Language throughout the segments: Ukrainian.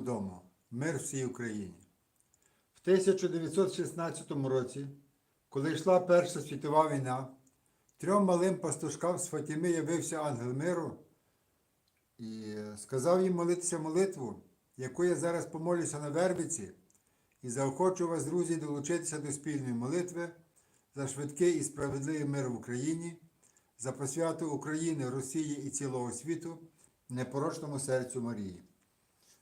дому. Мир всій Україні. В 1916 році, коли йшла Перша світова війна, трьом малим пастушкам з Фатіми явився ангел миру і сказав їм молитися молитву, яку я зараз помолюся на Вербиці, і заохочу вас, друзі, долучитися до спільної молитви за швидкий і справедливий мир в Україні, за посвяту України, Росії і цілого світу, непорочному серцю Марії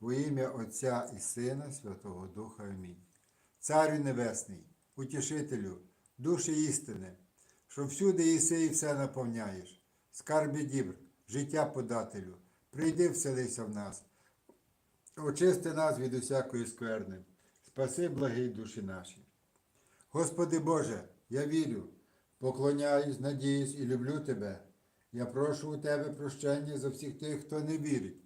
Во ім'я Отця і Сина Святого Духа Амінь. Царю Небесний, утішителю, душі істини, що всюди єси і все наповняєш, скарбі дібр, життя подателю, прийди вселися в нас, очисти нас від усякої скверни, спаси благий душі наші. Господи Боже, я вірю, поклоняюсь, надіюсь і люблю Тебе. Я прошу у Тебе прощення за всіх тих, хто не вірить,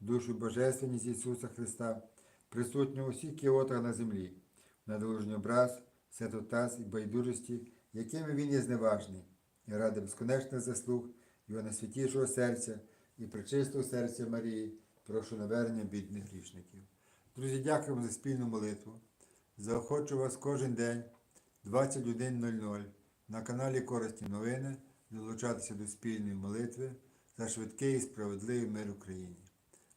душу Божественність Ісуса Христа, присутнього у всіх кіотах на землі, на дружній образ, святотаз і байдужості, якими він є зневажний, і ради безконечних заслуг Його найсвятішого серця і причистого серця Марії, прошу навернення бідних грішників. Друзі, дякуємо за спільну молитву. Заохочу вас кожен день 21.00 на каналі Корисні новини долучатися до спільної молитви за швидкий і справедливий мир Україні.